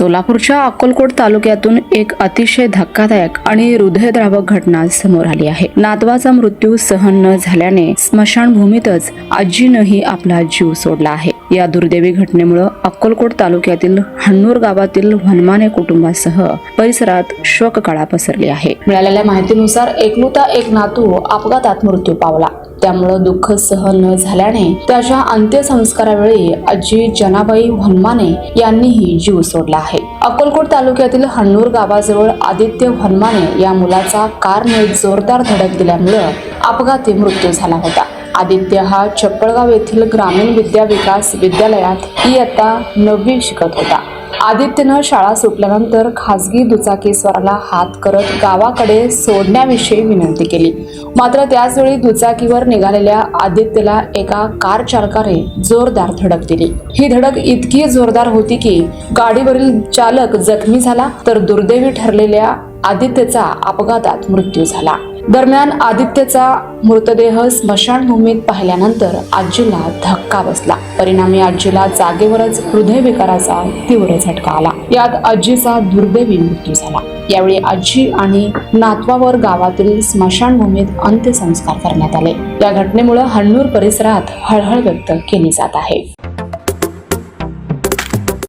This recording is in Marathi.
सोलापूरच्या अक्कलकोट तालुक्यातून एक अतिशय धक्कादायक आणि हृदयद्रावक घटना समोर आली आहे. नातवाचा मृत्यू सहन न झाल्याने स्मशानभूमीतच आजीनंही आपला जीव सोडला आहे. या दुर्दैवी घटनेमुळे अक्कलकोट तालुक्यातील हन्नूर गावातील वनमाने कुटुंबासह परिसरात शोककळा पसरली आहे. मिळालेल्या माहितीनुसार एकलुता एक नातू अपघातात मृत्यू पावला. त्यामुळं दुःख सहन न झाल्याने त्याच्या अंत्यसंस्कारावेळी आजी जनाबाई हनुमाने यांनीही जीव सोडला आहे. अकोलकोट तालुक्यातील हन्नूर गावाजवळ आदित्य हनुमाने या मुलाचा कारने जोरदार धडक दिल्यामुळं अपघाती मृत्यू झाला होता. आदित्य हा चप्पळगाव येथील ग्रामीण विद्या विकास विद्यालयात इयत्ता नववी शिकत होता. आदित्यनं शाळा सुटल्यानंतर खासगी दुचाकीस्वाराला हात करत गावाकडे सोडण्याविषयी विनंती केली. मात्र त्याचवेळी दुचाकीवर निघालेल्या आदित्यला एका कार चालकाने जोरदार धडक दिली. ही धडक इतकी जोरदार होती की गाडीवरील चालक जखमी झाला तर दुर्दैवी ठरलेल्या आदित्यचा अपघातात मृत्यू झाला. दरम्यान आदित्यचा मृतदेह स्मशानभूमीत पाहिल्यानंतर आजीला धक्का बसला. परिणामी आजीला जागेवरच हृदयविकाराचा तीव्र झटका आला. यात आजीचा दुर्दैवी मृत्यू झाला. यावेळी आजी आणि नातवावर गावातील स्मशानभूमीत अंत्यसंस्कार करण्यात आले. या घटनेमुळे हन्नूर परिसरात हळहळ व्यक्त केली जात आहे.